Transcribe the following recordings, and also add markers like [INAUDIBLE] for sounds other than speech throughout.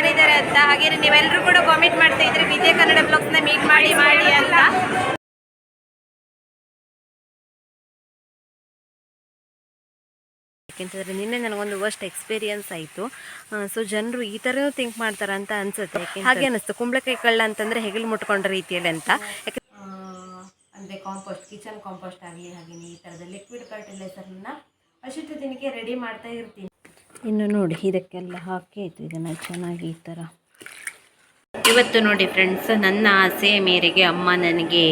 ಯಾರಿದ್ದಾರೆ ಅಂತ. ಹಾಗೆ ನೀವೆಲ್ಲರೂ ಕೂಡ ಕಾಮೆಂಟ್ ಮಾಡ್ತಾ ಇದ್ರೆ ವಿಜಯ ಕನ್ನಡ ಬ್ಲಾಗ್ಸ್ನ ಮೀಟ್ ಮಾಡಿ ಮಾಡಿ ಅಂತ. ಯಾಕೆಂತಂದರೆ ನಿನ್ನೆ ನನಗೊಂದು ವರ್ಸ್ಟ್ ಎಕ್ಸ್ಪೀರಿಯನ್ಸ್ ಆಯಿತು. ಸೊ ಜನರು ಈ ಥರನೂ ಥಿಂಕ್ ಮಾಡ್ತಾರೆ ಅಂತ ಅನ್ಸುತ್ತೆ. ಯಾಕೆ ಹಾಗೆ ಅನಿಸ್ತು. ಕುಂಬಳಕಾಯಿ ಕಳ್ಳ ಅಂತಂದರೆ ಹೆಗಲು ಮುಟ್ಕೊಂಡ ರೀತಿಯಲ್ಲಿ ಅಂತ. ಯಾಕೆ ಅಂದರೆ ಕಾಂಪೋಸ್ಟ್ ಕಿಚನ್ ಕಾಂಪೋಸ್ಟ್ ಆಗಲಿ ಹಾಗೆಯೇ ಈ ಥರದ ಲಿಕ್ವಿಡ್ ಫರ್ಟಿಲೈಸರ್ನ ಅಷ್ಟು ದಿನಕ್ಕೆ ರೆಡಿ ಮಾಡ್ತಾ ಇರ್ತೀನಿ. ಇನ್ನು ನೋಡಿ ಇದಕ್ಕೆಲ್ಲ ಹಾಕಿ ಆಯಿತು ಇದನ್ನು ಚೆನ್ನಾಗಿ ಈ ಥರ ಇವತ್ತು ನೋಡಿ ಫ್ರೆಂಡ್ಸ್ ನನ್ನ ಆಸೆ ಮೇರೆಗೆ ಅಮ್ಮ ನನಗೆ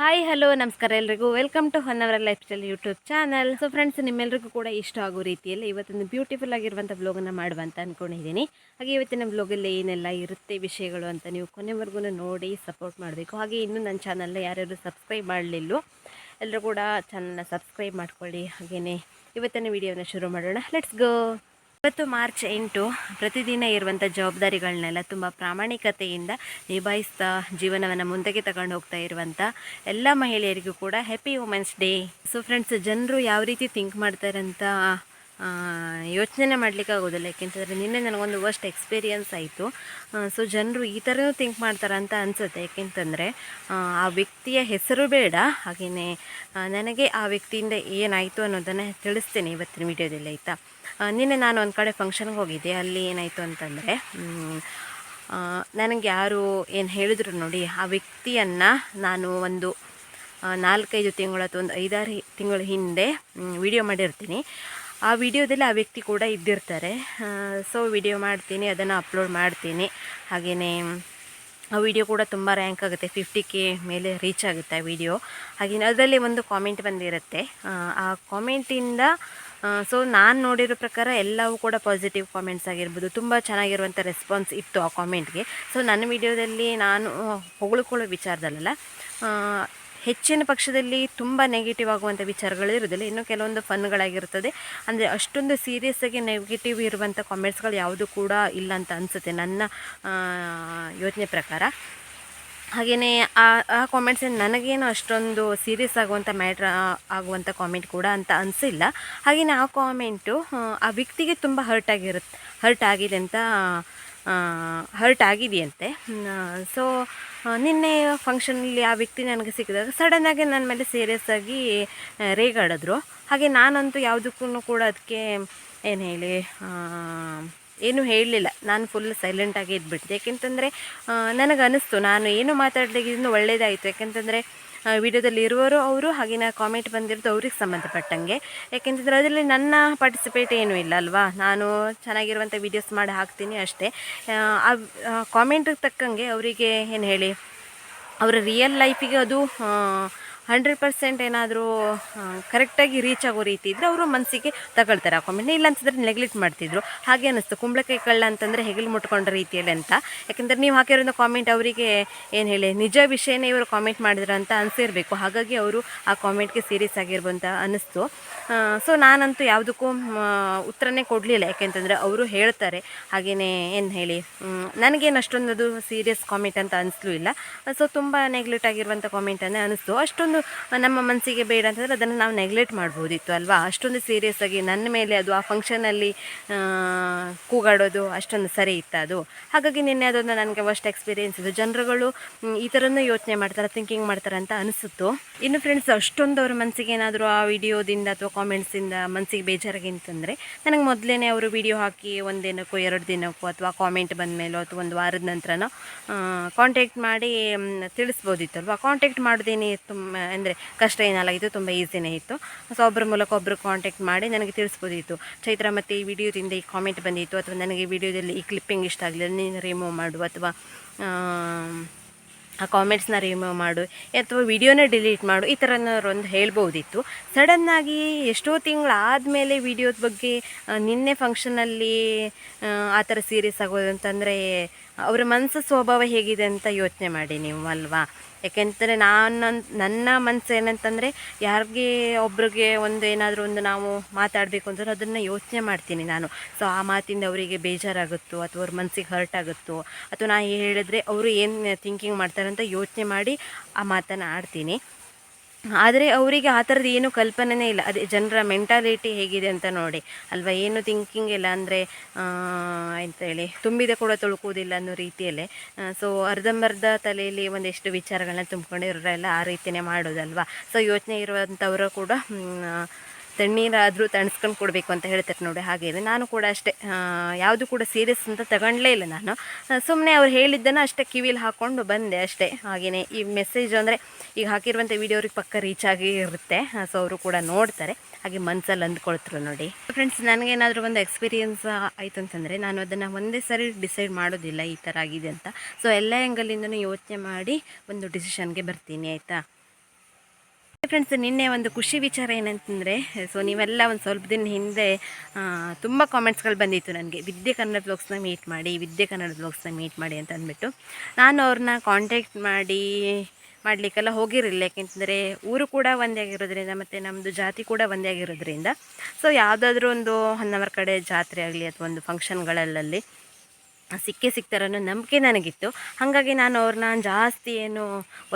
ಹಾಯ್ ಹಲೋ ನಮಸ್ಕಾರ ಎಲ್ರಿಗೂ. Welcome to Honnavar our lifestyle YouTube channel so friends ನಿಮ್ಮೆಲ್ಲರಿಗೂ ಕೂಡ ಇಷ್ಟ ಆಗೋ ರೀತಿಯಲ್ಲಿ ಇವತ್ತೊಂದು ಬ್ಯೂಟಿಫುಲ್ ಆಗಿರುವಂಥ ಬ್ಲಾಗನ್ನು ಮಾಡುವ ಅಂತ ಅಂದ್ಕೊಂಡಿದ್ದೀನಿ ಹಾಗೆ ಇವತ್ತಿನ ಬ್ಲಾಗಲ್ಲಿ ಏನೆಲ್ಲ ಇರುತ್ತೆ ವಿಷಯಗಳು ಅಂತ ನೀವು ಕೊನೆವರೆಗೂ ನೋಡಿ ಸಪೋರ್ಟ್ ಮಾಡಬೇಕು. ಹಾಗೆ ಇನ್ನೂ ನನ್ನ ಚಾನಲ್ನ ಯಾರ್ಯಾರು ಸಬ್ಸ್ಕ್ರೈಬ್ ಮಾಡಲಿಲ್ಲೋ ಎಲ್ಲರೂ ಕೂಡ ಚಾನಲ್ನ ಸಬ್ಸ್ಕ್ರೈಬ್ ಮಾಡ್ಕೊಳ್ಳಿ. ಹಾಗೆಯೇ ಇವತ್ತಿನ ವಿಡಿಯೋನ ಶುರು ಮಾಡೋಣ. ಲೆಟ್ಸ್ ಗೋ ಇವತ್ತು ಮಾರ್ಚ್ ಎಂಟು, ಪ್ರತಿದಿನ ಇರುವಂಥ ಜವಾಬ್ದಾರಿಗಳನ್ನೆಲ್ಲ ತುಂಬ ಪ್ರಾಮಾಣಿಕತೆಯಿಂದ ನಿಭಾಯಿಸ್ತಾ ಜೀವನವನ್ನು ಮುಂದಕ್ಕೆ ತಗೊಂಡು ಹೋಗ್ತಾ ಇರುವಂಥ ಎಲ್ಲ ಮಹಿಳೆಯರಿಗೂ ಕೂಡ happy women's day so friends ಜನರು ಯಾವ ರೀತಿ ಥಿಂಕ್ ಮಾಡ್ತಾರಂತ ಯೋಚನೆ ಮಾಡಲಿಕ್ಕೆ ಆಗೋದಿಲ್ಲ, ಯಾಕೆಂತಂದರೆ ನಿನ್ನೆ ನನಗೊಂದು ವರ್ಸ್ಟ್ ಎಕ್ಸ್ಪೀರಿಯನ್ಸ್ ಆಯಿತು. ಸೊ ಜನರು ಈ ಥರನೂ ಥಿಂಕ್ ಮಾಡ್ತಾರೆ ಅಂತ ಅನಿಸುತ್ತೆ. ಯಾಕೆಂತಂದರೆ, ಆ ವ್ಯಕ್ತಿಯ ಹೆಸರು ಬೇಡ ಹಾಗೆಯೇ ನನಗೆ ಆ ವ್ಯಕ್ತಿಯಿಂದ ಏನಾಯಿತು ಅನ್ನೋದನ್ನು ತಿಳಿಸ್ತೇನೆ ಇವತ್ತಿನ ವಿಡಿಯೋದಲ್ಲಿ, ಆಯಿತಾ? ನಿನ್ನೆ ನಾನು ಒಂದು ಕಡೆ ಫಂಕ್ಷನ್ಗೆ ಹೋಗಿದ್ದೆ, ಅಲ್ಲಿ ಏನಾಯಿತು ಅಂತಂದರೆ ನನಗೆ ಯಾರು ಏನು ಹೇಳಿದ್ರು ನೋಡಿ, ಆ ವ್ಯಕ್ತಿಯನ್ನು ನಾನು ಒಂದು ನಾಲ್ಕೈದು ತಿಂಗಳ ಅಥವಾ ಒಂದು ಐದಾರು ತಿಂಗಳ ಹಿಂದೆ ವಿಡಿಯೋ ಮಾಡಿರ್ತೀನಿ. ಆ ವಿಡಿಯೋದಲ್ಲಿ ಆ ವ್ಯಕ್ತಿ ಕೂಡ ಇದ್ದಿರ್ತಾರೆ. ಸೊ ವಿಡಿಯೋ ಮಾಡ್ತೀನಿ ಅದನ್ನು ಅಪ್ಲೋಡ್ ಮಾಡ್ತೀನಿ. ಹಾಗೆಯೇ ಆ ವಿಡಿಯೋ ಕೂಡ ತುಂಬ ರ್ಯಾಂಕ್ ಆಗುತ್ತೆ. ಫಿಫ್ಟಿ ಕೆ ಮೇಲೆ ರೀಚ್ ಆಗುತ್ತೆ ಆ ವಿಡಿಯೋ ಹಾಗೆಯೇ ಅದರಲ್ಲಿ ಒಂದು ಕಾಮೆಂಟ್ ಬಂದಿರುತ್ತೆ. ಆ, ಕಾಮೆಂಟಿಂದ ಸೊ ನಾನು ನೋಡಿರೋ ಪ್ರಕಾರ ಎಲ್ಲವೂ ಕೂಡ ಪಾಸಿಟಿವ್ ಕಾಮೆಂಟ್ಸ್ ಆಗಿರ್ಬೋದು. ತುಂಬ ಚೆನ್ನಾಗಿರುವಂಥ ರೆಸ್ಪಾನ್ಸ್ ಇತ್ತು ಆ ಕಾಮೆಂಟ್ಗೆ ಸೊ ನನ್ನ ವಿಡಿಯೋದಲ್ಲಿ ನಾನು ಹೊಗಳ್ಕೊಳ್ಳೋ ವಿಚಾರದಲ್ಲ ಹೆಚ್ಚಿನ ಪಕ್ಷದಲ್ಲಿ ತುಂಬ ನೆಗೆಟಿವ್ ಆಗುವಂಥ ವಿಚಾರಗಳು ಇರೋದಿಲ್ಲ ಇನ್ನು ಕೆಲವೊಂದು ಫನ್ಗಳಾಗಿರ್ತದೆ ಅಂದರೆ ಅಷ್ಟೊಂದು ಸೀರಿಯಸ್ ಆಗಿ ನೆಗೆಟಿವ್ ಇರುವಂಥ ಕಾಮೆಂಟ್ಸ್ಗಳು ಯಾವುದು ಕೂಡ ಇಲ್ಲ ಅಂತ ಅನಿಸುತ್ತೆ ನನ್ನ ಯೋಚನೆ ಪ್ರಕಾರ. ಹಾಗೆಯೇ ಆ ಆ ಕಾಮೆಂಟ್ಸ್ ನನಗೇನು ಅಷ್ಟೊಂದು ಸೀರಿಯಸ್ ಆಗುವಂಥ ಮ್ಯಾಟ್ರ್ ಆಗುವಂಥ ಕಾಮೆಂಟ್ ಕೂಡ ಅಂತ ಅನಿಸಿಲ್ಲ. ಹಾಗೆಯೇ ಆ ಕಾಮೆಂಟು ಆ ವ್ಯಕ್ತಿಗೆ ತುಂಬ ಹರ್ಟ್ ಆಗಿರುತ್ತೆ ಹರ್ಟ್ ಆಗಿದೆ ಅಂತ ಹರ್ಟ್ ಆಗಿದೆಯಂತೆ. ಸೊ ನಿನ್ನೆ ಫಂಕ್ಷನಲ್ಲಿ ಆ ವ್ಯಕ್ತಿ ನನಗೆ ಸಿಕ್ಕಿದಾಗ ಸಡನ್ನಾಗಿ ನನ್ನ ಮೇಲೆ ಸೀರಿಯಸ್ ಆಗಿ ರೇಗಾಡಿದ್ರು. ಹಾಗೆ ನಾನಂತೂ ಯಾವುದಕ್ಕೂ ಕೂಡ ಅದಕ್ಕೆ ಏನು ಹೇಳಿ ಏನು ಹೇಳಲಿಲ್ಲ. ನಾನು ಫುಲ್ ಸೈಲೆಂಟಾಗಿ ಇದ್ಬಿಟ್ಟೆ ಯಾಕೆಂತಂದರೆ ನನಗೆ ಅನ್ನಿಸ್ತು ನಾನು ಏನು ಮಾತಾಡಲಿಕ್ಕೆ ಒಳ್ಳೆಯದಾಯಿತು ಯಾಕೆಂತಂದರೆ ವಿಡಿಯೋದಲ್ಲಿ ಇರುವವರು ಅವರು ಹಾಗೆಯೇ ಕಾಮೆಂಟ್ ಬಂದಿರೋದು ಅವ್ರಿಗೆ ಸಂಬಂಧಪಟ್ಟಂಗೆ. ಯಾಕೆಂತಂದರೆ ಅದರಲ್ಲಿ ನನ್ನ ಪಾರ್ಟಿಸಿಪೇಟ್ ಏನೂ ಇಲ್ಲ ಅಲ್ವಾ? ನಾನು ಚೆನ್ನಾಗಿರುವಂಥ ವೀಡಿಯೋಸ್ ಮಾಡಿ ಹಾಕ್ತೀನಿ ಅಷ್ಟೇ. ಆ ಕಾಮೆಂಟಿಗೆ ತಕ್ಕಂಗೆ ಅವರಿಗೆ ಏನು ಹೇಳಿ? ಅವರ ರಿಯಲ್ ಲೈಫಿಗೆ ಅದು ಹಂಡ್ರೆಡ್ ಪರ್ಸೆಂಟ್ ಏನಾದರೂ ಕರೆಕ್ಟಾಗಿ ರೀಚ್ ಆಗೋ ರೀತಿ ಇದ್ದರೆ ಅವರು ಮನಸ್ಸಿಗೆ ತಗೊಳ್ತಾರೆ. ಆ ಕಾಮೆಂಟ್ನ ಇಲ್ಲ ಅಂತಂದರೆ ನೆಗ್ಲೆಕ್ಟ್ ಮಾಡ್ತಿದ್ರು. ಹಾಗೆ ಅನ್ನಿಸ್ತು. ಕುಂಬಳಕಾಯಿ ಕಳ್ಳ ಅಂತಂದರೆ ಹೆಗಲು ಮುಟ್ಕೊಂಡ ರೀತಿಯಲ್ಲಿ ಅಂತ. ಯಾಕೆಂದರೆ ನೀವು ಹಾಕಿರೋ ಕಾಮೆಂಟ್ ಅವರಿಗೆ ಏನು ಹೇಳಿ, ನಿಜ ವಿಷಯನೇ ಇವರು ಕಾಮೆಂಟ್ ಮಾಡಿದ್ರು ಅಂತ ಅನಿಸಿರಬೇಕು. ಹಾಗಾಗಿ ಅವರು ಆ ಕಾಮೆಂಟ್ಗೆ ಸೀರಿಯಸ್ ಆಗಿರ್ಬೋದು ಅಂತ ಅನ್ನಿಸ್ತು. ಸೊ ನಾನಂತೂ ಯಾವುದಕ್ಕೂ ಉತ್ತರನೇ ಕೊಡಲಿಲ್ಲ. ಯಾಕೆಂತಂದರೆ ಅವರು ಹೇಳ್ತಾರೆ. ಹಾಗೆಯೇ ಏನು ಹೇಳಿ ನನಗೇನು ಅಷ್ಟೊಂದು ಅದು ಸೀರಿಯಸ್ ಕಾಮೆಂಟ್ ಅಂತ ಅನಿಸ್ಲೂ ಇಲ್ಲ. ಸೊ ತುಂಬ ನೆಗ್ಲೆಕ್ಟ್ ಆಗಿರುವಂಥ ಕಾಮೆಂಟನ್ನೇ ಅನ್ನಿಸ್ತು. ಅಷ್ಟೊಂದು ನಮ್ಮ ಮನಸ್ಸಿಗೆ ಬೇಡ ಅಂತಂದರೆ ಅದನ್ನು ನಾವು ನೆಗ್ಲೆಕ್ಟ್ ಮಾಡ್ಬೋದಿತ್ತು ಅಲ್ವಾ? ಅಷ್ಟೊಂದು ಸೀರಿಯಸ್ ಆಗಿ ನನ್ನ ಮೇಲೆ ಅದು ಆ ಫಂಕ್ಷನಲ್ಲಿ ಕೂಗಾಡೋದು ಅಷ್ಟೊಂದು ಸರಿ ಇತ್ತು ಅದು. ಹಾಗಾಗಿ ನಿನ್ನೆ ಅದೊಂದು ನನಗೆ ಫಸ್ಟ್ ಎಕ್ಸ್ಪೀರಿಯೆನ್ಸ್ ಇದು. ಜನರುಗಳು ಈ ಥರನೂ ಯೋಚನೆ ಮಾಡ್ತಾರೆ ಥಿಂಕಿಂಗ್ ಮಾಡ್ತಾರೆ ಅಂತ ಅನಿಸುತ್ತು. ಇನ್ನು ಫ್ರೆಂಡ್ಸ್ ಅಷ್ಟೊಂದು ಅವ್ರ ಮನಸ್ಸಿಗೆ ಏನಾದರೂ ಆ ವಿಡಿಯೋದಿಂದ ಅಥವಾ ಕಾಮೆಂಟ್ಸಿಂದ ಮನಸ್ಸಿಗೆ ಬೇಜಾರಾಗಿ ಅಂತಂದರೆ ನನಗೆ ಮೊದಲೇ ಅವರು ವಿಡಿಯೋ ಹಾಕಿ ಒಂದು ಎರಡು ದಿನಕ್ಕೋ ಅಥವಾ ಕಾಮೆಂಟ್ ಬಂದ ಮೇಲೋ ಅಥವಾ ಒಂದು ವಾರದ ನಂತರನೋ ಕಾಂಟ್ಯಾಕ್ಟ್ ಮಾಡಿ ತಿಳಿಸ್ಬೋದಿತ್ತಲ್ವ? ಕಾಂಟ್ಯಾಕ್ಟ್ ಮಾಡೋದೇನೆ ತುಂಬ ಅಂದರೆ ಕಷ್ಟ ಏನಾಗಿತ್ತು ತುಂಬ ಈಸಿನೇ ಇತ್ತು. ಸೊ ಒಬ್ಬರ ಮೂಲಕ ಒಬ್ಬರು ಕಾಂಟ್ಯಾಕ್ಟ್ ಮಾಡಿ ನನಗೆ ತಿಳಿಸ್ಬೋದಿತ್ತು. ಚೈತ್ರ ಮತ್ತು ಈ ವಿಡಿಯೋದಿಂದ ಈ ಕಾಮೆಂಟ್ ಬಂದಿತ್ತು ಅಥವಾ ನನಗೆ ವಿಡಿಯೋದಲ್ಲಿ ಈ ಕ್ಲಿಪ್ಪಿಂಗ್ ಇಷ್ಟ ಆಗಲಿಲ್ಲ ನೀನು ರಿಮೂವ್ ಮಾಡು ಅಥವಾ ಆ, ಕಾಮೆಂಟ್ಸ್ನ ರಿಮೂವ್ ಮಾಡು ಅಥವಾ ವಿಡಿಯೋನ ಡಿಲೀಟ್ ಮಾಡು ಈ ಥರನವ್ರೊಂದು ಹೇಳ್ಬೋದಿತ್ತು. ಸಡನ್ನಾಗಿ ಎಷ್ಟೋ ತಿಂಗಳಾದಮೇಲೆ ವಿಡಿಯೋದ ಬಗ್ಗೆ ನಿನ್ನೆ ಫಂಕ್ಷನಲ್ಲಿ ಆ ಥರ ಸೀರಿಯಸ್ ಆಗೋದು ಅಂತಂದರೆ ಅವರ ಮನಸ್ಸು ಸ್ವಭಾವ ಹೇಗಿದೆ ಅಂತ ಯೋಚನೆ ಮಾಡಿ ನೀವು ಅಲ್ವಾ? ಯಾಕೆಂದರೆ ನಾನು ನನ್ನ ಮನಸ್ಸು ಏನಂತಂದರೆ ಯಾರಿಗೆ ಒಬ್ರಿಗೆ ಒಂದು ಏನಾದರೂ ಒಂದು ನಾವು ಮಾತಾಡಬೇಕು ಅಂದ್ರೆ ಅದನ್ನು ಯೋಚನೆ ಮಾಡ್ತೀನಿ ನಾನು. ಸೊ ಆ ಮಾತಿಂದ ಅವರಿಗೆ ಬೇಜಾರಾಗುತ್ತೋ ಅಥವಾ ಅವ್ರ ಮನಸ್ಸಿಗೆ ಹರ್ಟ್ ಆಗುತ್ತೋ ಅಥವಾ ನಾನು ಹೇಳಿದ್ರೆ ಅವರು ಏನು ಥಿಂಕಿಂಗ್ ಮಾಡ್ತಾರೆ ಅಂತ ಯೋಚನೆ ಮಾಡಿ ಆ ಮಾತನ್ನು ಆಡ್ತೀನಿ. ಆದರೆ ಅವರಿಗೆ ಆ ಥರದ್ದು ಏನು ಕಲ್ಪನೆನೇ ಇಲ್ಲ. ಅದೇ ಜನರ ಮೆಂಟಾಲಿಟಿ ಹೇಗಿದೆ ಅಂತ ನೋಡಿ. ಅಲ್ವಾ, ಏನು ಥಿಂಕಿಂಗ್ ಇಲ್ಲ ಅಂದರೆ ಅಂತೇಳಿ ತುಂಬಿದ ಕೂಡ ತುಳುಕುವುದಿಲ್ಲ ಅನ್ನೋ ರೀತಿಯಲ್ಲೇ. ಸೊ ಅರ್ಧಂಬರ್ಧ ತಲೆಯಲ್ಲಿ ಒಂದಿಷ್ಟು ವಿಚಾರಗಳನ್ನ ತುಂಬ್ಕೊಂಡಿರೋರೆಲ್ಲ ಆ ರೀತಿಯೇ ಮಾಡೋದಲ್ವಾ? ಸೊ ಯೋಚನೆ ಇರುವಂಥವರು ಕೂಡ ತಣ್ಣೀರಾದರೂ ತಣಿಸ್ಕೊಂಡು ಕೊಡಬೇಕು ಅಂತ ಹೇಳ್ತಾರೆ ನೋಡಿ ಹಾಗೇನೆ ನಾನು ಕೂಡ ಅಷ್ಟೇ ಯಾವುದು ಕೂಡ ಸೀರಿಯಸ್ ಅಂತ ತಗೊಂಡ್ಲೇ ಇಲ್ಲ ನಾನು. ಸುಮ್ಮನೆ ಅವ್ರು ಹೇಳಿದ್ದನ್ನು ಅಷ್ಟೇ ಕಿವಿಲಿ ಹಾಕ್ಕೊಂಡು ಬಂದೆ ಅಷ್ಟೇ. ಹಾಗೆಯೇ ಈ ಮೆಸೇಜ್ ಅಂದರೆ ಈಗ ಹಾಕಿರುವಂಥ ವಿಡಿಯೋ ಅವ್ರಿಗೆ ಪಕ್ಕ ರೀಚ್ ಆಗಿ ಇರುತ್ತೆ. ಸೊ ಅವರು ಕೂಡ ನೋಡ್ತಾರೆ. ಹಾಗೆ ಮನಸ್ಸಲ್ಲಿ ಅಂದ್ಕೊಳ್ತಾರೆ ನೋಡಿ. ಫ್ರೆಂಡ್ಸ್ ನನಗೇನಾದರೂ ಒಂದು ಎಕ್ಸ್ಪೀರಿಯನ್ಸ್ ಆಯಿತು ಅಂತಂದರೆ ನಾನು ಅದನ್ನು ಒಂದೇ ಸರಿ ಡಿಸೈಡ್ ಮಾಡೋದಿಲ್ಲ ಈ ಥರ ಆಗಿದೆ ಅಂತ. ಸೊ ಎಲ್ಲ ಆ್ಯಂಗಲಿಂದನೂ ಯೋಚನೆ ಮಾಡಿ ಒಂದು ಡಿಸಿಷನ್ಗೆ ಬರ್ತೀನಿ, ಆಯಿತಾ? ಫ್ರೆಂಡ್ಸ್ ನಿನ್ನೆ ಒಂದು ಖುಷಿ ವಿಚಾರ ಏನಂತಂದರೆ ಸೊ ನೀವೆಲ್ಲ ಒಂದು ಸ್ವಲ್ಪ ದಿನ ಹಿಂದೆ ತುಂಬ ಕಾಮೆಂಟ್ಸ್ಗಳು ಬಂದಿತ್ತು ನನಗೆ. ವಿದ್ಯೆ ಕನ್ನಡ ಬ್ಲಾಗ್ಸ್ನ ಮೀಟ್ ಮಾಡಿ, ವಿದ್ಯೆ ಕನ್ನಡ ಬ್ಲಾಗ್ಸ್ನ ಮೀಟ್ ಮಾಡಿ ಅಂತ ಅಂದ್ಬಿಟ್ಟು. ನಾನು ಅವ್ರನ್ನ ಕಾಂಟ್ಯಾಕ್ಟ್ ಮಾಡಿ, ಮಾಡಲಿಕ್ಕೆಲ್ಲ ಹೋಗಿರಲಿಲ್ಲ. ಯಾಕೆಂತಂದರೆ ಊರು ಕೂಡ ಒಂದೇ ಆಗಿರೋದ್ರಿಂದ ಮತ್ತು ನಮ್ಮದು ಜಾತಿ ಕೂಡ ಒಂದೇ ಆಗಿರೋದ್ರಿಂದ. ಸೊ ಯಾವುದಾದ್ರೂ ಒಂದು ಹೊನ್ನವರ ಕಡೆ ಜಾತ್ರೆ ಆಗಲಿ, ಅಥವಾ ಒಂದು ಫಂಕ್ಷನ್ಗಳಲ್ಲಿ ಸಿಕ್ಕೇ ಸಿಗ್ತಾರೆ ಅನ್ನೋ ನಂಬಿಕೆ ನನಗಿತ್ತು. ಹಾಗಾಗಿ ನಾನು ಅವ್ರನ್ನ ಜಾಸ್ತಿ ಏನು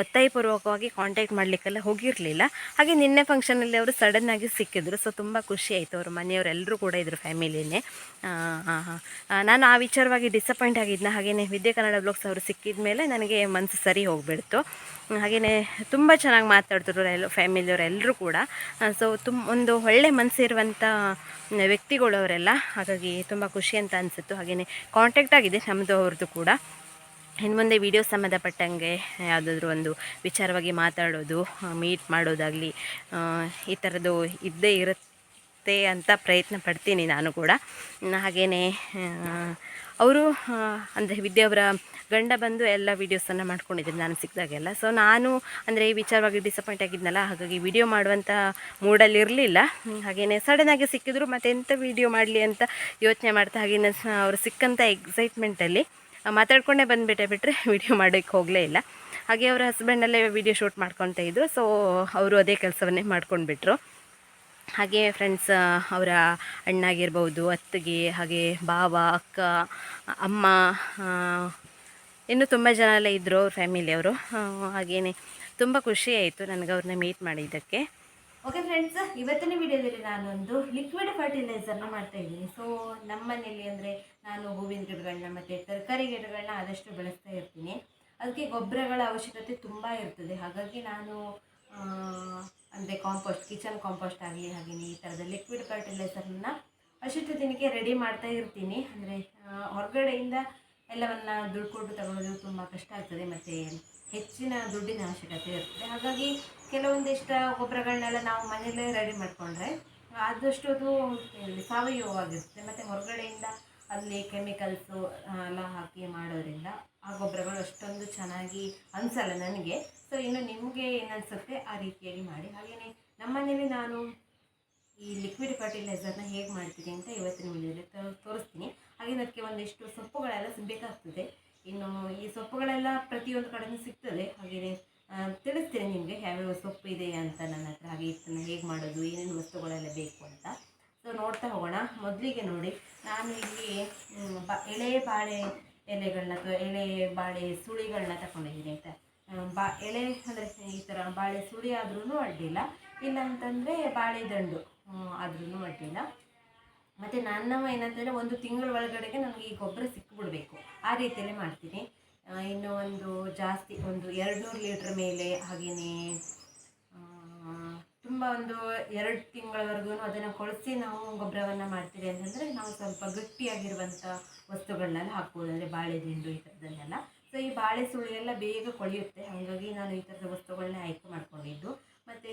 ಒತ್ತಾಯಪೂರ್ವಕವಾಗಿ ಕಾಂಟ್ಯಾಕ್ಟ್ ಮಾಡಲಿಕ್ಕೆಲ್ಲ ಹೋಗಿರಲಿಲ್ಲ. ಹಾಗೆ ನಿನ್ನೆ ಫಂಕ್ಷನಲ್ಲಿ ಅವರು ಸಡನ್ನಾಗಿ ಸಿಕ್ಕಿದ್ರು. ಸೊ ತುಂಬ ಖುಷಿ ಆಯಿತು. ಅವ್ರ ಮನೆಯವರೆಲ್ಲರೂ ಕೂಡ ಇದ್ದರು ಫ್ಯಾಮಿಲಿನೇ. ನಾನು ಆ ವಿಚಾರವಾಗಿ ಡಿಸಪಾಯಿಂಟ್ ಆಗಿದ್ದೆ ಹಾಗೆಯೇ ವಿದ್ಯೆ ಕನ್ನಡ ಬ್ಲಾಗ್ಸ್ ಅವರು ಸಿಕ್ಕಿದ ಮೇಲೆ ನನಗೆ ಮನಸ್ಸು ಸರಿ ಹೋಗಿಬಿಡ್ತು. ಹಾಗೆಯೇ ತುಂಬ ಚೆನ್ನಾಗಿ ಮಾತಾಡ್ತಿದ್ರು ಎಲ್ಲ ಫ್ಯಾಮಿಲಿಯವರು ಎಲ್ಲರೂ ಕೂಡ ಸೊ ತುಂಬ ಒಂದು ಒಳ್ಳೆ ಮನಸ್ಸಿರುವಂಥ ವ್ಯಕ್ತಿಗಳು ಅವರೆಲ್ಲ ಹಾಗಾಗಿ ತುಂಬ ಖುಷಿ ಅಂತ ಅನಿಸಿತ್ತು. ಹಾಗೆಯೇ ಕಾಂಟ್ಯಾಕ್ಟ್ ಆಗಿದೆ ನಮ್ಮದು ಅವ್ರದ್ದು ಕೂಡ. ಇನ್ನು ಮುಂದೆ ವಿಡಿಯೋ ಸಂಬಂಧಪಟ್ಟಂಗೆ ಯಾವುದಾದ್ರೂ ಒಂದು ವಿಚಾರವಾಗಿ ಮಾತಾಡೋದು ಮೀಟ್ ಮಾಡೋದಾಗಲಿ ಈ ಥರದ್ದು ಇದ್ದೇ ಇರುತ್ತೆ ಅಂತ ಪ್ರಯತ್ನ ಪಡ್ತೀನಿ ನಾನು ಕೂಡ. ಹಾಗೆಯೇ ಅವರು ಅಂದರೆ ವಿದ್ಯಾವರ ಗಂಡ ಬಂದು ಎಲ್ಲ ವೀಡಿಯೋಸನ್ನು ಮಾಡ್ಕೊಂಡಿದ್ರು ನಾನು ಸಿಕ್ಕಿದಾಗೆಲ್ಲ ಸೊ ನಾನು ಅಂದರೆ ಈ ವಿಚಾರವಾಗಿ ಡಿಸಪಾಯಿಂಟ್ ಆಗಿದ್ನಲ್ಲ, ಹಾಗಾಗಿ ವಿಡಿಯೋ ಮಾಡುವಂಥ ಮೂಡಲ್ಲಿ ಇರಲಿಲ್ಲ. ಹಾಗೆಯೇ ಸಡನ್ನಾಗಿ ಸಿಕ್ಕಿದ್ರು, ಮತ್ತು ಎಂಥ ವಿಡಿಯೋ ಮಾಡಲಿ ಅಂತ ಯೋಚನೆ ಮಾಡ್ತಾ ಹಾಗೆಯೇ ಸ- ಅವರು ಸಿಕ್ಕಂಥ ಎಕ್ಸೈಟ್ಮೆಂಟಲ್ಲಿ ಮಾತಾಡ್ಕೊಂಡೇ ಬಂದುಬಿಟ್ಟೆ ಬಿಟ್ಟರೆ ವಿಡಿಯೋ [LAUGHS] ಮಾಡೋಕ್ಕೆ ಹೋಗಲೇ ಇಲ್ಲ. ಹಾಗೆ ಅವರ ಹಸ್ಬೆಂಡಲ್ಲೇ ವಿಡಿಯೋ ಶೂಟ್ ಮಾಡ್ಕೊತಾ ಇದ್ದರು ಸೊ ಅವರು ಅದೇ ಕೆಲಸವನ್ನೇ ಮಾಡ್ಕೊಂಡ್ಬಿಟ್ರು. ಹಾಗೆ ಫ್ರೆಂಡ್ಸ್ ಅವರ ಅಣ್ಣಾಗಿರ್ಬೋದು, ಅತ್ತಿಗೆ, ಹಾಗೆ ಬಾವ ಅಕ್ಕ, ಅಮ್ಮ ಇನ್ನೂ ತುಂಬ ಜನ ಎಲ್ಲ ಇದ್ದರು ಅವ್ರ ಫ್ಯಾಮಿಲಿಯವರು ಹಾಗೇ ತುಂಬ ಖುಷಿ ಆಯಿತು ನನಗೆ ಅವ್ರನ್ನ ಮೀಟ್ ಮಾಡಿದ್ದಕ್ಕೆ. ಓಕೆ ಫ್ರೆಂಡ್ಸ್ ಇವತ್ತಿನ ವಿಡಿಯೋದಲ್ಲಿ ನಾನೊಂದು ಲಿಕ್ವಿಡ್ ಫರ್ಟಿಲೈಸರ್ನ ಮಾಡ್ತಾ ಇದ್ದೀನಿ. ಸೊ ನಮ್ಮ ಮನೇಲಿ ಅಂದರೆ ನಾನು ಹೂವಿನ ಗಿಡಗಳನ್ನ ಮತ್ತು ತರಕಾರಿ ಗಿಡಗಳನ್ನ ಆದಷ್ಟು ಬೆಳೆಸ್ತಾ ಇರ್ತೀನಿ. ಅದಕ್ಕೆ ಗೊಬ್ಬರಗಳ ಅವಶ್ಯಕತೆ ತುಂಬ ಇರ್ತದೆ. ಹಾಗಾಗಿ ನಾನು ಅಂದರೆ ಕಾಂಪೋಸ್ಟ್ ಕಿಚನ್ ಕಾಂಪೋಸ್ಟ್ ಆಗಲಿ ಹಾಗೆಯೇ ಈ ಥರದ ಲಿಕ್ವಿಡ್ ಫರ್ಟಿಲೈಸರ್ನ ಅಷ್ಟು ದಿನಕ್ಕೆ ರೆಡಿ ಮಾಡ್ತಾ ಇರ್ತೀನಿ. ಅಂದರೆ ಹೊರಗಡೆಯಿಂದ ಎಲ್ಲವನ್ನು ದುಡ್ಡು ಕೊಟ್ಟು ತಗೊಳ್ಳೋದು ತುಂಬ ಕಷ್ಟ ಆಗ್ತದೆ, ಮತ್ತು ಹೆಚ್ಚಿನ ದುಡ್ಡಿನ ಅವಶ್ಯಕತೆ ಇರ್ತದೆ. ಹಾಗಾಗಿ ಕೆಲವೊಂದಿಷ್ಟು ಗೊಬ್ಬರಗಳನ್ನೆಲ್ಲ ನಾವು ಮನೆಯಲ್ಲೇ ರೆಡಿ ಮಾಡಿಕೊಂಡ್ರೆ ಆದಷ್ಟು ಅದು ಸಾವಯವವಾಗಿರ್ತದೆ ಮತ್ತು ಹೊರಗಡೆಯಿಂದ ಅಲ್ಲಿ ಕೆಮಿಕಲ್ಸು ಎಲ್ಲ ಹಾಕಿ ಮಾಡೋದ್ರಿಂದ ಆ ಗೊಬ್ಬರಗಳು ಅಷ್ಟೊಂದು ಚೆನ್ನಾಗಿ ಅನಿಸಲ್ಲ ನನಗೆ. ಸೊ ಇನ್ನು ನಿಮಗೆ ಏನನ್ಸುತ್ತೆ ಆ ರೀತಿಯಲ್ಲಿ ಮಾಡಿ. ಹಾಗೆಯೇ ನಮ್ಮನೇಲಿ ನಾನು ಈ ಲಿಕ್ವಿಡ್ ಫರ್ಟಿಲೈಸರ್ನ ಹೇಗೆ ಮಾಡ್ತೀನಿ ಅಂತ ಇವತ್ತಿನ ವಿಡಿಯೋದಲ್ಲಿ ತೋರಿಸ್ತೀನಿ. ಹಾಗೆ ಅದಕ್ಕೆ ಒಂದಿಷ್ಟು ಸೊಪ್ಪುಗಳೆಲ್ಲ ಸಿಗಬೇಕಾಗ್ತದೆ ಇನ್ನು ಈ ಸೊಪ್ಪುಗಳೆಲ್ಲ ಪ್ರತಿಯೊಂದು ಕಡೆನೂ ಸಿಗ್ತದೆ. ಹಾಗೆಯೇ ತಿಳಿಸ್ತೀನಿ ನಿಮಗೆ ಯಾವ್ಯಾವ ಸೊಪ್ಪು ಇದೆ ಅಂತ ನನ್ನ ಹತ್ರ. ಹಾಗೆ ಇದನ್ನು ಹೇಗೆ ಮಾಡೋದು, ಏನೇನು ವಸ್ತುಗಳೆಲ್ಲ ಬೇಕು ಅಂತ. ಸೊ ನೋಡ್ತಾ ಹೋಗೋಣ. ಮೊದಲಿಗೆ ನೋಡಿ, ನಾನು ಇಲ್ಲಿ ಬ, ಎಳೆ ಬಾಳೆ ಎಲೆಗಳನ್ನ ಅಥವಾ ಎಳೆ ಬಾಳೆ ಸುಳಿಗಳನ್ನ ತಗೊಂಡಿದ್ದೀನಿ ಆಯಿತಾ ಬಾ ಎಲೆ, ಅಂದರೆ ಈ ಥರ ಬಾಳೆ ಸುಳಿ ಆದ್ರೂ ಅಡ್ಡಿಲ್ಲ. ಬಾಳೆದಂಡು ಬಾಳೆ ದಂಡು ಆದ್ರೂ ಅಡ್ಡಿಲ್ಲ. ಮತ್ತು ನನ್ನವ ಏನಂತಂದರೆ ಒಂದು ತಿಂಗಳ ಒಳಗಡೆಗೆ ನನಗೆ ಈ ಗೊಬ್ಬರ ಸಿಕ್ಕಿಬಿಡ್ಬೇಕು ಆ ರೀತಿಯಲ್ಲೇ ಮಾಡ್ತೀನಿ. ಇನ್ನು ಒಂದು ಜಾಸ್ತಿ ಒಂದು ಎರಡು ನೂರು ಲೀಟ್ರ್ ಮೇಲೆ ಹಾಗೆಯೇ ತುಂಬ ಒಂದು ಎರಡು ತಿಂಗಳವರೆಗೂ ಅದನ್ನು ಕೊಳಿಸಿ ನಾವು ಗೊಬ್ಬರವನ್ನು ಮಾಡ್ತೀವಿ ಅಂತಂದರೆ ನಾವು ಸ್ವಲ್ಪ ಗಟ್ಟಿಯಾಗಿರುವಂಥ ವಸ್ತುಗಳನ್ನೆಲ್ಲ ಹಾಕ್ಬೋದು. ಅಂದರೆ ಬಾಳೆ ದಿಂಡು ಈ ಥರದನ್ನೆಲ್ಲ. ಸೊ ಈ ಬಾಳೆ ಸುಳಿ ಎಲ್ಲ ಬೇಗ ಕೊಳೆಯುತ್ತೆ. ಹಾಗಾಗಿ ನಾನು ಈ ಥರದ ವಸ್ತುಗಳನ್ನ ಆಯ್ಕೆ ಮಾಡ್ಕೊಂಡಿದ್ದು. ಮತ್ತು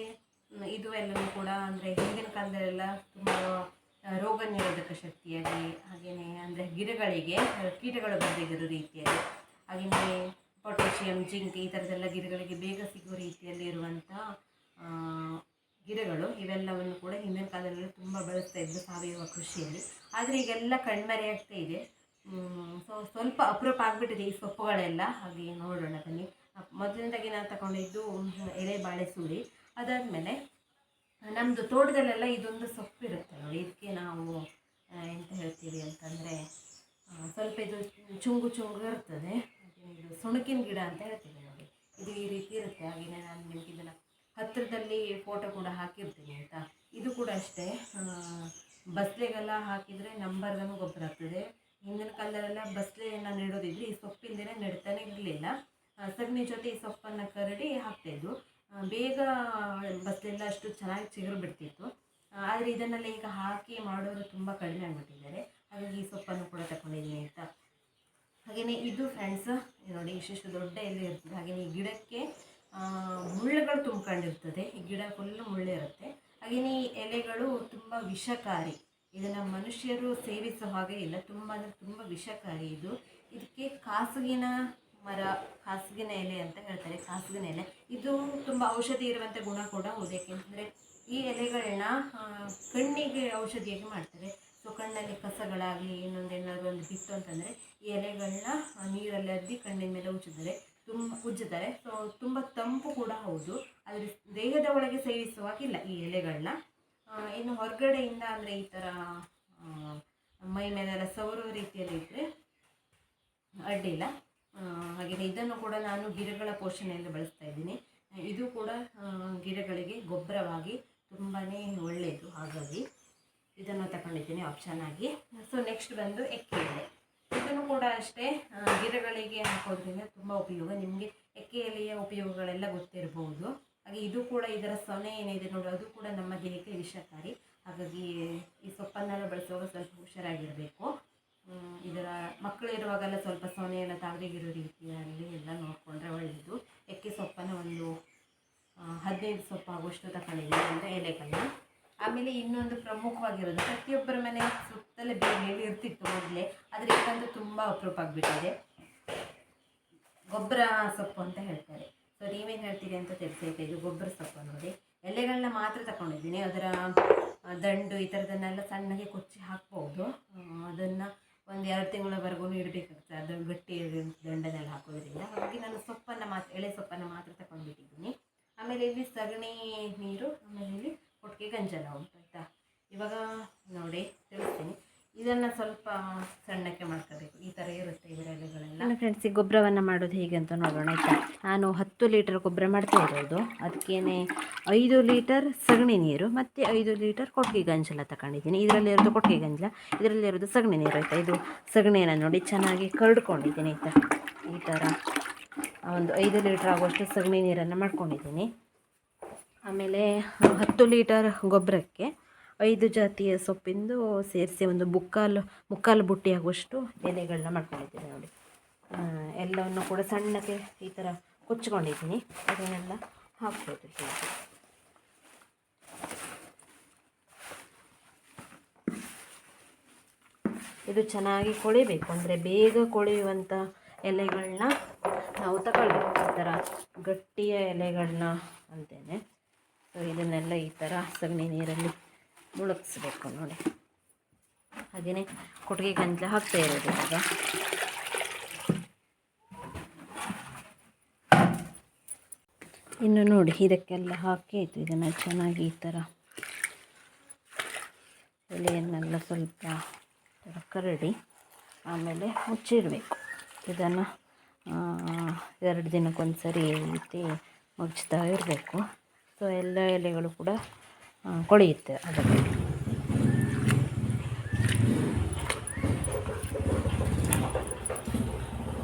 ಇದು ಎಲ್ಲವೂ ಕೂಡ ಅಂದರೆ ಹಿಂದಿನ ಕಾಲದಲ್ಲೆಲ್ಲ ತುಂಬ ರೋಗ ನಿರೋಧಕ ಶಕ್ತಿಯಾಗಿ ಹಾಗೆಯೇ ಅಂದರೆ ಗಿಡಗಳಿಗೆ ಕೀಟಗಳು ಬರದಿರೋ ರೀತಿಯಲ್ಲಿ ಹಾಗೆಯೇ ಪೊಟ್ಯಾಷಿಯಂ, ಜಿಂಕ್ ಈ ಥರದೆಲ್ಲ ಗಿಡಗಳಿಗೆ ಬೇಗ ಸಿಗುವ ರೀತಿಯಲ್ಲಿ ಇರುವಂಥ ಗಿಡಗಳು ಇವೆಲ್ಲವನ್ನು ಕೂಡ ಹಿಂದಿನ ಕಾಲದಲ್ಲಿ ತುಂಬ ಬಳಸ್ತಾ ಇದ್ದರು ಸಾವಯವ ಕೃಷಿಯಲ್ಲಿ. ಆದರೆ ಈಗೆಲ್ಲ ಕಣ್ಮರೆಯಾಗ್ತಾ ಇದೆ. ಸೊ ಸ್ವಲ್ಪ ಅಪ್ರೂಪ ಆಗಿಬಿಟ್ಟಿದೆ ಈ ಸೊಪ್ಪುಗಳೆಲ್ಲ. ಹಾಗೆ ನೋಡೋಣ ಬನ್ನಿ. ಮೊದಲನೇದಾಗಿ ನಾನು ತಗೊಂಡಿದ್ದು ಎಲೆ ಬಾಳೆ ಸೂರಿ. ಅದಾದಮೇಲೆ ನಮ್ಮದು ತೋಟದಲ್ಲೆಲ್ಲ ಇದೊಂದು ಸೊಪ್ಪು ಇರುತ್ತೆ ನೋಡಿ. ಇದಕ್ಕೆ ನಾವು ಎಂತ ಹೇಳ್ತೀವಿ ಅಂತಂದರೆ ಸ್ವಲ್ಪ ಇದು ಚುಂಗು ಚುಂಗು ಇರ್ತದೆ. ಇದು ಸುಣಕಿನ ಗಿಡ ಅಂತ ಹೇಳ್ತೀವಿ ನೋಡಿ. ಇದು ಈ ರೀತಿ ಇರುತ್ತೆ. ಹಾಗೆಯೇ ನಾನು ನಿಮಗೆ ಇದನ್ನು ಹತ್ತಿರದಲ್ಲಿ ಫೋಟೋ ಕೂಡ ಹಾಕಿರ್ತೀನಿ ಅಂತ ಇದು ಕೂಡ ಅಷ್ಟೇ. ಬಸ್ಲೆಗೆಲ್ಲ ಹಾಕಿದರೆ ನಂಬರ್ಗನು ಗೊಬ್ಬರ ಆಗ್ತದೆ. ಹಿಂದಿನ ಕಾಲದಲ್ಲೆಲ್ಲ ಬಸ್ಲೆಯನ್ನು ನೆಡೋದಿದ್ರೆ ಈ ಸೊಪ್ಪಿಂದನೇ ನೆಡ್ತಾನೆ ಇರಲಿಲ್ಲ. ಸಗಣಿ ಜೊತೆ ಈ ಸೊಪ್ಪನ್ನು ಕರಡಿ ಹಾಕ್ತಾಯಿದ್ರು ಆ, ಬೇಗ ಬಸ್ಲೆಲ್ಲ ಅಷ್ಟು ಚೆನ್ನಾಗಿ ಚಿಗುರು ಬಿಡ್ತಿತ್ತು. ಆದರೆ ಇದನ್ನೆಲ್ಲ ಈಗ ಹಾಕಿ ಮಾಡೋರು ತುಂಬ ಕಡಿಮೆ ಆಗಿಬಿಟ್ಟಿದ್ದಾರೆ. ಹಾಗಾಗಿ ಈ ಸೊಪ್ಪನ್ನು ಕೂಡ ತಗೊಂಡಿದ್ದೀನಿ ಅಂತ. ಹಾಗೆಯೇ ಇದು ಫ್ರೆಂಡ್ಸ್ ನೋಡಿ ಇಷ್ಟಿಷ್ಟು ದೊಡ್ಡ ಎಲೆ ಇರ್ತದೆ. ಹಾಗೆಯೇ ಈ ಗಿಡಕ್ಕೆ ಮುಳ್ಳುಗಳು ತುಂಬ್ಕೊಂಡಿರ್ತದೆ. ಈ ಗಿಡ ಫುಲ್ಲು ಮುಳ್ಳು ಇರುತ್ತೆ. ಹಾಗೆಯೇ ಈ ಎಲೆಗಳು ತುಂಬ ವಿಷಕಾರಿ. ಇದನ್ನು ಮನುಷ್ಯರು ಸೇವಿಸೋ ಹಾಗೆ ಇಲ್ಲ. ತುಂಬ ಅಂದರೆ ತುಂಬ ವಿಷಕಾರಿ ಇದು. ಇದಕ್ಕೆ ಕಾಸುಗಿನ ಮರ ಕಾಸುಗಿನ ಎಲೆ ಅಂತ ಹೇಳ್ತಾರೆ. ಕಾಸುಗಿನ ಎಲೆ. ಇದು ತುಂಬ ಔಷಧಿ ಇರುವಂಥ ಗುಣ ಕೂಡ ಹೌದು ಯಾಕೆಂತಂದರೆ ಈ ಎಲೆಗಳನ್ನ ಕಣ್ಣಿಗೆ ಔಷಧಿಯಾಗಿ ಮಾಡ್ತಾರೆ. ಸೊ ಕಣ್ಣಲ್ಲಿ ಕಸಗಳಾಗಲಿ, ಇನ್ನೊಂದು ಏನಾದರೂ ಒಂದು ಬಿತ್ತು ಅಂತಂದರೆ ಈ ಎಲೆಗಳನ್ನ ನೀರಲ್ಲಿ ಅದ್ದಿ ಕಣ್ಣಿನ ಮೇಲೆ ಉಜ್ಜಿದರೆ ತುಂಬ ಉಜ್ಜುತ್ತಾರೆ ಸೊ ತುಂಬ ತಂಪು ಕೂಡ ಹೌದು. ಆದರೆ ದೇಹದ ಒಳಗೆ ಸೇವಿಸುವಾಗಿಲ್ಲ ಈ ಎಲೆಗಳನ್ನ ಇನ್ನು ಹೊರಗಡೆಯಿಂದ ಅಂದರೆ ಈ ಥರ ಮೈ ಮೇಲೆಲ್ಲ ಸವರೋ ರೀತಿಯಲ್ಲಿ ಇದ್ದರೆ ಅಡ್ಡಿಲ್ಲ ಹಾಗೆಯೇ ಇದನ್ನು ಕೂಡ ನಾನು ಗಿಡಗಳ ಪೋಷಣೆಯಲ್ಲಿ ಬಳಸ್ತಾ ಇದ್ದೀನಿ. ಇದು ಕೂಡ ಗಿಡಗಳಿಗೆ ಗೊಬ್ಬರವಾಗಿ ತುಂಬಾ ಒಳ್ಳೆಯದು ಹಾಗಾಗಿ ಇದನ್ನು ತಗೊಂಡಿದ್ದೀನಿ ಆಪ್ಷನ್ ಆಗಿ. ಸೊ ನೆಕ್ಸ್ಟ್ ಬಂದು ಎಕ್ಕೆ ಎಲೆ ಇದನ್ನು ಕೂಡ ಅಷ್ಟೇ ಗಿಡಗಳಿಗೆ ಹಾಕೋದ್ರಿಂದ ತುಂಬ ಉಪಯೋಗ. ನಿಮಗೆ ಎಕ್ಕೆ ಎಲೆಯ ಉಪಯೋಗಗಳೆಲ್ಲ ಗೊತ್ತಿರಬಹುದು ಹಾಗೆ ಇದು ಕೂಡ ಇದರ ಸೊನೆ ಏನಿದೆ ನೋಡಿ, ಅದು ಕೂಡ ನಮ್ಮ ದೇಹಕ್ಕೆ ವಿಷಕಾರಿ. ಹಾಗಾಗಿ ಈ ಸೊಪ್ಪನ್ನೆಲ್ಲ ಬಳಸುವಾಗ ಸ್ವಲ್ಪ ಹುಷಾರಾಗಿರಬೇಕು. ಇದರ ಮಕ್ಕಳು ಇರುವಾಗೆಲ್ಲ ಸ್ವಲ್ಪ ಸೊನೆಯನ್ನು ತಾಗದಿಗಿರೋ ರೀತಿಯಲ್ಲಿ ಎಲ್ಲ ನೋಡಿಕೊಂಡ್ರೆ ಒಳ್ಳೆಯದು ಎಕ್ಕೆ ಸೊಪ್ಪನ್ನು ಒಂದು ಹದಿನೈದು ಸೊಪ್ಪು ಆಗುವಷ್ಟು ತಗೊಂಡಿದ್ದೀನಿ ಅಂದರೆ ಎಲೆಗಳನ್ನ ಆಮೇಲೆ ಇನ್ನೊಂದು ಪ್ರಮುಖವಾಗಿರೋದು, ಪ್ರತಿಯೊಬ್ಬರ ಮನೆ ಸುತ್ತಲೇ ಹೇಳಿ ಇರ್ತಿತ್ತು ಮೊದಲೇ, ಆದರೆ ಈಗಂತೂ ತುಂಬ ಅಪರೂಪ ಆಗಿಬಿಟ್ಟಿದೆ. ಗೊಬ್ಬರ ಸೊಪ್ಪು ಅಂತ ಹೇಳ್ತಾರೆ. ಸೊ ನೀವೇನು ಹೇಳ್ತೀರಿ ಅಂತ ತಿಳಿಸೈತೆ ಇದು ಗೊಬ್ಬರ ಸೊಪ್ಪು ನೋಡಿ. ಎಲೆಗಳನ್ನ ಮಾತ್ರ ತಗೊಂಡಿದ್ದೀನಿ ಅದರ ದಂಡು ಈ ಥರದನ್ನೆಲ್ಲ ಸಣ್ಣಗೆ ಕೊಚ್ಚಿ ಹಾಕ್ಬೋದು. ಅದನ್ನು ಒಂದು ಎರಡು ತಿಂಗಳವರೆಗೂ ಇಡಬೇಕಾಗ್ತದೆ ಅದು ಗಟ್ಟಿ ದಂಡನೆಲ್ಲ ಹಾಕೋದ್ರಿಂದ. ಹಾಗಾಗಿ ನಾನು ಸೊಪ್ಪನ್ನು ಮಾತ್ರ ಎಳೆ ಸೊಪ್ಪನ್ನು ಮಾತ್ರ ತಗೊಂಡ್ಬಿಟ್ಟಿದ್ದೀನಿ ಆಮೇಲೆ ಇಲ್ಲಿ ಸಗಣಿ ನೀರು, ಆಮೇಲೆ ಇಲ್ಲಿ ಕೊಟ್ಟಿಗೆ ಗಂಜಲ ಉಂಟು ಆಯಿತಾ? ಇವಾಗ ನೋಡಿ, ತಿಳಿಸ್ತೀನಿ. ಇದನ್ನು ಸ್ವಲ್ಪ ಸಣ್ಣಕ್ಕೆ ಮಾಡ್ಕೋಬೇಕು. ಈ ಥರ ಇರುತ್ತೆ ಇದರ ಫ್ರೆಂಡ್ಸ್ ಈ ಗೊಬ್ಬರವನ್ನು ಮಾಡೋದು ಹೇಗೆ ಅಂತ ನೋಡೋಣ, ಆಯಿತಾ? ನಾನು ಹತ್ತು ಲೀಟರ್ ಗೊಬ್ಬರ ಮಾಡ್ತಾ ಇರೋದು. ಅದಕ್ಕೇನೆ ಐದು ಲೀಟರ್ ಸಗಣಿ ನೀರು ಮತ್ತು ಐದು ಲೀಟರ್ ಕೊಟ್ಟಿಗೆ ಗಂಜಲ ತಗೊಂಡಿದ್ದೀನಿ ಇದರಲ್ಲಿ ಇರೋದು ಕೊಟ್ಟಿಗೆ ಗಂಜಲ, ಇದರಲ್ಲಿ ಇರೋದು ಸಗಣಿ ನೀರು, ಆಯಿತಾ? ಇದು ಸಗಣಿಯನ್ನು ನೋಡಿ ಚೆನ್ನಾಗಿ ಕರ್ಡ್ಕೊಂಡಿದ್ದೀನಿ ಆಯಿತಾ? ಈ ಥರ ಒಂದು ಐದು ಲೀಟ್ರ್ ಆಗುವಷ್ಟು ಸಗಣಿ ನೀರನ್ನು ಮಾಡ್ಕೊಂಡಿದ್ದೀನಿ. ಆಮೇಲೆ ಹತ್ತು ಲೀಟರ್ ಗೊಬ್ಬರಕ್ಕೆ ಐದು ಜಾತಿಯ ಸೊಪ್ಪಿಂದು ಸೇರಿಸಿ ಒಂದು ಮುಕ್ಕಾಲು ಮುಕ್ಕಾಲು ಬುಟ್ಟಿ ಆಗುವಷ್ಟು ಎಲೆಗಳನ್ನ ಮಾಡ್ಕೊಂಡಿದ್ದೀನಿ ನೋಡಿ. ಎಲ್ಲವನ್ನು ಕೂಡ ಸಣ್ಣಕ್ಕೆ ಈ ಥರ ಕೊಚ್ಕೊಂಡಿದ್ದೀನಿ. ಅದನ್ನೆಲ್ಲ ಹಾಕ್ಬೋದು ಇದು ಚೆನ್ನಾಗಿ ಕೊಳಿಬೇಕು. ಅಂದರೆ ಬೇಗ ಕೊಳೆಯುವಂಥ ಎಲೆಗಳನ್ನ ನಾವು ತಗೊಳ್ಬೇಕು. ಈ ಥರ ಗಟ್ಟಿಯ ಎಲೆಗಳನ್ನ ಅಂತೇನೆ. ಸೊ ಇದನ್ನೆಲ್ಲ ಈ ಥರ ಸಗಣಿ ನೀರಲ್ಲಿ ಮುಳುಗಿಸ್ಬೇಕು ನೋಡಿ. ಹಾಗೆಯೇ ಕೊಟ್ಟಿಗೆ ಗಂಜಲ ಹಾಕ್ತಾ ಇರೋದು ಇವಾಗ. ಇನ್ನು ನೋಡಿ ಇದಕ್ಕೆಲ್ಲ ಹಾಕಿ ಆಯಿತು. ಇದನ್ನು ಚೆನ್ನಾಗಿ ಈ ಥರ ಎಲೆಯನ್ನೆಲ್ಲ ಸ್ವಲ್ಪ ಕರಡಿ ಆಮೇಲೆ ಮುಚ್ಚಿಡಬೇಕು. ಇದನ್ನು ಎರಡು ದಿನಕ್ಕೊಂದು ಸರಿ ಈ ರೀತಿ ಮುಚ್ತಾ ಇರಬೇಕು. ಸೊ ಎಲ್ಲ ಎಲೆಗಳು ಕೂಡ ಕೊಳೆಯುತ್ತೆ ಅದಕ್ಕೆ.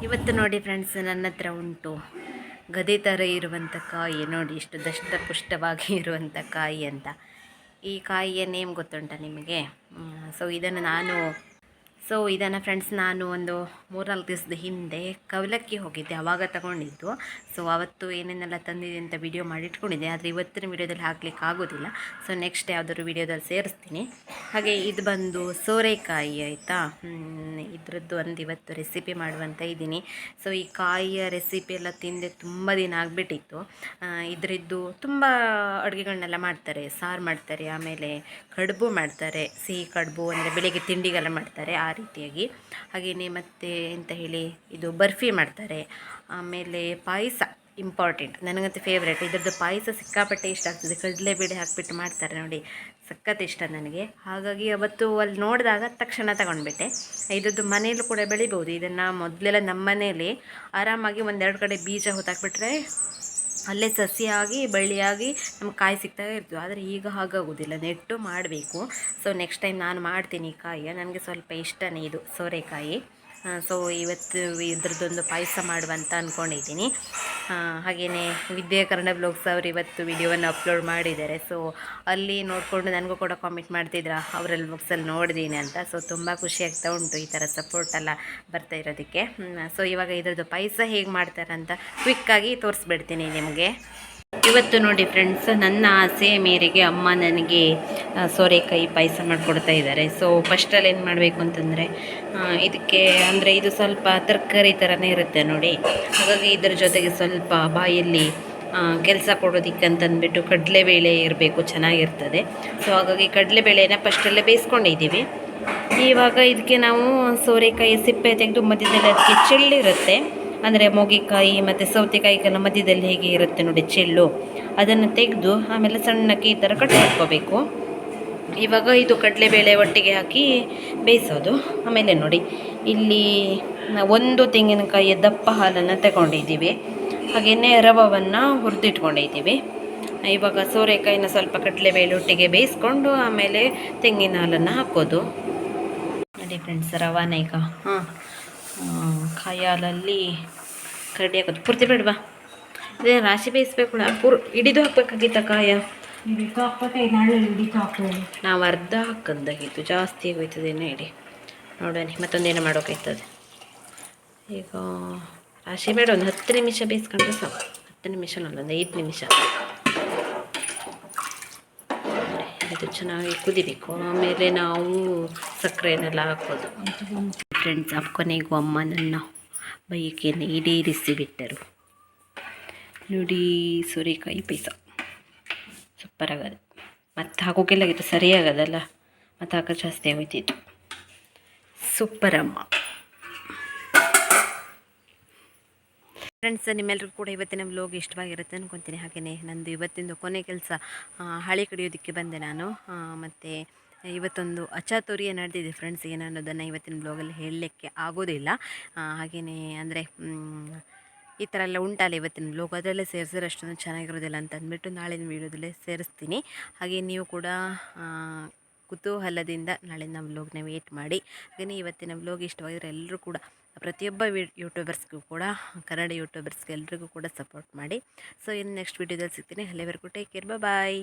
ಇವತ್ತು ನೋಡಿ ಫ್ರೆಂಡ್ಸ್ ನನ್ನ ಹತ್ರ ಉಂಟು. ಗದೆ ಥರ ಇರುವಂಥ ಕಾಯಿ, ನೋಡಿ ಇಷ್ಟು ದಷ್ಟಪುಷ್ಟವಾಗಿ [LAUGHS] ಇರುವಂಥ ಕಾಯಿ ಅಂತ. ಈ ಕಾಯಿಯ ನೇಮ್ ಗೊತ್ತುಂಟ ನಿಮಗೆ? ಸೊ ಇದನ್ನು ನಾನು ಸೊ ಇದನ್ನು ಫ್ರೆಂಡ್ಸ್ ನಾನು ಒಂದು ಮೂರ್ನಾಲ್ಕು ದಿವಸದ ಹಿಂದೆ ಕವಲಕ್ಕಿ ಹೋಗಿದ್ದೆ ಆವಾಗ ತಗೊಂಡಿದ್ದು. ಸೊ ಅವತ್ತು ಏನೇನೆಲ್ಲ ತಂದಿದೆ ಅಂತ ವಿಡಿಯೋ ಮಾಡಿಟ್ಕೊಂಡಿದ್ದೆ ಆದರೆ ಇವತ್ತಿನ ವಿಡಿಯೋದಲ್ಲಿ ಹಾಕ್ಲಿಕ್ಕೆ ಆಗೋದಿಲ್ಲ. ಸೊ ನೆಕ್ಸ್ಟ್ ಯಾವುದಾದ್ರು ವಿಡಿಯೋದಲ್ಲಿ ಸೇರಿಸ್ತೀನಿ. ಹಾಗೆ ಇದು ಬಂದು ಸೋರೆಕಾಯಿ ಆಯಿತಾ? ಇದರದ್ದು ಒಂದು ಇವತ್ತು ರೆಸಿಪಿ ಮಾಡುವಂತ ಇದ್ದೀನಿ. ಸೊ ಈ ಕಾಯಿಯ ರೆಸಿಪಿ ಎಲ್ಲ ತಿಂದೆ ತುಂಬ ದಿನ ಆಗಿಬಿಟ್ಟಿತ್ತು. ಇದರದ್ದು ತುಂಬ ಅಡುಗೆಗಳನ್ನೆಲ್ಲ ಮಾಡ್ತಾರೆ. ಸಾರು ಮಾಡ್ತಾರೆ, ಆಮೇಲೆ ಕಡುಬು ಮಾಡ್ತಾರೆ, ಸಿಹಿ ಕಡುಬು ಅಂದರೆ ಬೆಳಿಗ್ಗೆ ತಿಂಡಿಗೆಲ್ಲ ಮಾಡ್ತಾರೆ. ಆ ರೀತಿಯಾಗಿ. ಹಾಗೆಯೇ ಮತ್ತು ಎಂತ ಹೇಳಿ, ಇದು ಬರ್ಫಿ ಮಾಡ್ತಾರೆ. ಆಮೇಲೆ ಪಾಯಸ ಇಂಪಾರ್ಟೆಂಟ್ ನನಗಂತೂ ಫೇವ್ರೇಟ್ ಇದ್ರದ್ದು ಪಾಯಸ ಸಿಕ್ಕಾಪಟ್ಟೆ ಇಷ್ಟ ಆಗ್ತದೆ. ಕಡಲೆಬೇಳೆ ಹಾಕಿಬಿಟ್ಟು ಮಾಡ್ತಾರೆ ನೋಡಿ. ಸಖತ್ ಇಷ್ಟ ನನಗೆ. ಹಾಗಾಗಿ ಅವತ್ತು ಅಲ್ಲಿ ನೋಡಿದಾಗ ತಕ್ಷಣ ತಗೊಂಡ್ಬಿಟ್ಟೆ. ಇದ್ರದ್ದು ಮನೆಯಲ್ಲೂ ಕೂಡ ಬೆಳಿಬೋದು. ಇದನ್ನು ಮೊದಲೆಲ್ಲ ನಮ್ಮ ಮನೆಯಲ್ಲಿ ಆರಾಮಾಗಿ ಒಂದೆರಡು ಕಡೆ ಬೀಜ ಹೊತ್ತಾಕ್ಬಿಟ್ರೆ ಅಲ್ಲೇ ಸಸಿಯಾಗಿ, ಬಳ್ಳಿಯಾಗಿ ನಮ್ಗೆ ಕಾಯಿ ಸಿಗ್ತಾ ಇರ್ತದೆ ಆದರೆ ಈಗ ಹಾಗಾಗೋದಿಲ್ಲ. ನೆಟ್ಟು ಮಾಡಬೇಕು. ಸೊ ನೆಕ್ಸ್ಟ್ ಟೈಮ್ ನಾನು ಮಾಡ್ತೀನಿ ಈ ಕಾಯಿಯ. ನನಗೆ ಸ್ವಲ್ಪ ಇಷ್ಟನೇ ಇದು ಸೋರೆಕಾಯಿ. ಸೊ ಇವತ್ತು ಇದ್ರದ್ದೊಂದು ಪಾಯಸ ಮಾಡುವಂತ ಅಂದ್ಕೊಂಡಿದ್ದೀನಿ ಹಾಗೆಯೇ ವಿದ್ಯಾಕರಣ ಬ್ಲಾಗ್ಸ್ ಅವರು ಇವತ್ತು ವಿಡಿಯೋವನ್ನು ಅಪ್ಲೋಡ್ ಮಾಡಿದ್ದಾರೆ. ಸೊ ಅಲ್ಲಿ ನೋಡಿಕೊಂಡು ನನಗೂ ಕೂಡ ಕಾಮೆಂಟ್ ಮಾಡ್ತಿದ್ರ? ಅವರಲ್ಲಿ ಬುಕ್ಸಲ್ಲಿ ನೋಡಿದ್ದೀನಿ ಅಂತ. ಸೊ ತುಂಬ ಖುಷಿ ಆಗ್ತಾ ಉಂಟು ಈ ಥರ ಸಪೋರ್ಟ್ ಎಲ್ಲ ಬರ್ತಾ ಇರೋದಕ್ಕೆ. ಸೊ ಇವಾಗ ಇದ್ರದ್ದು ಪಾಯಸ ಹೇಗೆ ಮಾಡ್ತಾರೆ ಅಂತ ಕ್ವಿಕ್ಕಾಗಿ ತೋರಿಸ್ಬಿಡ್ತೀನಿ ನಿಮಗೆ. ಇವತ್ತು ನೋಡಿ ಫ್ರೆಂಡ್ಸ್ ನನ್ನ ಆಸೆ ಮೇರೆಗೆ ಅಮ್ಮ ನನಗೆ ಸೋರೆಕಾಯಿ ಪಾಯಸ ಮಾಡಿಕೊಡ್ತಾ ಇದ್ದಾರೆ. ಸೊ ಫಸ್ಟಲ್ಲಿ ಏನು ಮಾಡಬೇಕು ಅಂತಂದರೆ ಇದಕ್ಕೆ ಅಂದರೆ ಇದು ಸ್ವಲ್ಪ ತರಕಾರಿ ಥರನೇ ಇರುತ್ತೆ ನೋಡಿ. ಹಾಗಾಗಿ ಇದರ ಜೊತೆಗೆ ಸ್ವಲ್ಪ ಬಾಯಲ್ಲಿ ಕೆಲಸ ಕೊಡೋದಿಕ್ಕಂತಂದ್ಬಿಟ್ಟು ಕಡಲೆಬೇಳೆ ಇರಬೇಕು, ಚೆನ್ನಾಗಿರ್ತದೆ. ಸೊ ಹಾಗಾಗಿ ಕಡಲೆಬೇಳೆನ ಫಸ್ಟಲ್ಲೇ ಬೇಯಿಸ್ಕೊಂಡಿದ್ದೀವಿ ಇವಾಗ ಇದಕ್ಕೆ ನಾವು ಸೋರೆಕಾಯಿ ಸಿಪ್ಪೆ ತೆಗೆದು ಮಧ್ಯದಲ್ಲಿ ಅದಕ್ಕೆ ಚೆಳ್ಳಿರುತ್ತೆ. ಅಂದರೆ ಮೊಗೆಕಾಯಿ ಮತ್ತು ಸೌತೆಕಾಯಿಗೆಲ್ಲ ಮಧ್ಯದಲ್ಲಿ ಹೇಗೆ ಇರುತ್ತೆ ನೋಡಿ ಚೆಲ್ಲು. ಅದನ್ನು ತೆಗೆದು ಆಮೇಲೆ ಸಣ್ಣಕ್ಕೆ ಈ ಥರ ಕಟ್ ಮಾಡ್ಕೋಬೇಕು. ಇವಾಗ ಇದು ಕಡಲೆಬೇಳೆ ಒಟ್ಟಿಗೆ ಹಾಕಿ ಬೇಯಿಸೋದು. ಆಮೇಲೆ ನೋಡಿ, ಇಲ್ಲಿ ಒಂದು ತೆಂಗಿನಕಾಯಿಯ ದಪ್ಪ ಹಾಲನ್ನು ತಗೊಂಡಿದ್ದೀವಿ. ಹಾಗೆಯೇ ರವವನ್ನು ಹುರಿದಿಟ್ಕೊಂಡಿದ್ದೀವಿ. ಇವಾಗ ಸೋರೆಕಾಯಿನ ಸ್ವಲ್ಪ ಕಡಲೆಬೇಳೆ ಒಟ್ಟಿಗೆ ಬೇಯಿಸ್ಕೊಂಡು ಆಮೇಲೆ ತೆಂಗಿನ ಹಾಲನ್ನು ಹಾಕೋದು. ನೋಡಿ ಫ್ರೆಂಡ್ಸ್, ರವಾನ ಹಾಂ ಕಾಯಿ ಹಾಲಲ್ಲಿ ಕರಡಿ ಹಾಕೋದು. ಪೂರ್ತಿ ಬೇಡವಾ ಅದೇ ರಾಶಿ ಬೇಯಿಸ್ಬೇಕು ಪೂರ್ ಹಿಡಿದು ಹಾಕ್ಬೇಕಾಗಿತ್ತ ಕಾಯ? ನಾವು ಅರ್ಧ ಹಾಕಂದಾಗಿತ್ತು ಜಾಸ್ತಿ ಆಗೋಯ್ತದೇನೋ ಇಡಿ ನೋಡೋಣ ಮತ್ತೊಂದೇನು ಮಾಡೋಕೈತದೆ ಈಗ ರಾಶಿ ಬೇಡ ಒಂದು ಹತ್ತು ನಿಮಿಷ ಬೇಯಿಸ್ಕೊಂಡ್ರೆ ಸಾಕು. ಹತ್ತು ನಿಮಿಷ ಅಲ್ಲ ಒಂದು ಐದು ನಿಮಿಷ. ಇದು ಚೆನ್ನಾಗಿ ಕುದಿಬೇಕು. ಆಮೇಲೆ ನಾವು ಸಕ್ಕರೆನೆಲ್ಲ ಹಾಕೋದು. ಫ್ರೆಂಡ್ಸ್ ಕೊನೆಗೂ ಅಮ್ಮ ನನ್ನ ಬೈಕೆಯನ್ನು ಈಡೇರಿಸಿ ಬಿಟ್ಟರು ನೋಡಿ ಸೋರೆಕಾಯಿ ಪೈಸ. ಸೂಪರ್ ಆಗೋದು ಮತ್ತೆ ಹಾಕೋಕೆಲ್ಲ ಇದು ಸರಿ ಆಗೋದಲ್ಲ ಮತ್ತೆ ಹಾಕೋ ಜಾಸ್ತಿ ಆಗೋಯ್ತಿತ್ತು. ಸೂಪರ್ ಅಮ್ಮ ಫ್ರೆಂಡ್ಸ್ ನಿಮ್ಮೆಲ್ಲರಿಗೂ ಕೂಡ ಇವತ್ತಿನ ವ್ಲೋಗ್ ಇಷ್ಟವಾಗಿರುತ್ತೆ ಅನ್ಕೊತೀನಿ. ಹಾಗೆಯೇ ನಂದು ಇವತ್ತಿಂದು ಕೊನೆ ಕೆಲಸ ಹಳೆ ಕಡಿಯೋದಕ್ಕೆ ಬಂದೆ ನಾನು. ಮತ್ತು ಇವತ್ತೊಂದು ಅಚಾತುರ್ಯ ನಡೆದಿದೆ ಫ್ರೆಂಡ್ಸ್ ಏನು ಅನ್ನೋದನ್ನು ಇವತ್ತಿನ ಬ್ಲಾಗಲ್ಲಿ ಹೇಳಲಿಕ್ಕೆ ಆಗೋದಿಲ್ಲ. ಹಾಗೆಯೇ ಅಂದರೆ ಈ ಥರ ಎಲ್ಲ ಉಂಟಲ್ಲ ಇವತ್ತಿನ ಬ್ಲಾಗ್ ಅದರಲ್ಲೇ ಸೇರಿಸಿದ್ರೆ ಅಷ್ಟೊಂದು ಚೆನ್ನಾಗಿರೋದಿಲ್ಲ ಅಂತ ಅಂದ್ಬಿಟ್ಟು ನಾಳಿನ ವೀಡಿಯೋದಲ್ಲೇ ಸೇರಿಸ್ತೀನಿ. ಹಾಗೆ ನೀವು ಕೂಡ ಕುತೂಹಲದಿಂದ ಕುತೂಹಲದಿಂದ ನಾಳಿನ ವ್ಲೋಗ್ನ ವೇಟ್ ಮಾಡಿ. ಹಾಗೆಯೇ ಇವತ್ತಿನ ವ್ಲೋಗ್ ಇಷ್ಟವಾಗಿದ್ರೆ ಎಲ್ಲರೂ ಕೂಡ, ಪ್ರತಿಯೊಬ್ಬ ವಿ ಯೂಟ್ಯೂಬರ್ಸ್ಗೂ ಕೂಡ, ಕನ್ನಡ ಯೂಟ್ಯೂಬರ್ಸ್ಗೆ ಎಲ್ಲರಿಗೂ ಕೂಡ ಸಪೋರ್ಟ್ ಮಾಡಿ. ಸೊ ಇನ್ನು ನೆಕ್ಸ್ಟ್ ವೀಡಿಯೋದಲ್ಲಿ ಸಿಗ್ತೀನಿ. ಅಲ್ಲಿವರೆಗೂ ಟೇಕ್ ಕೇರ್ ಬಾಯ್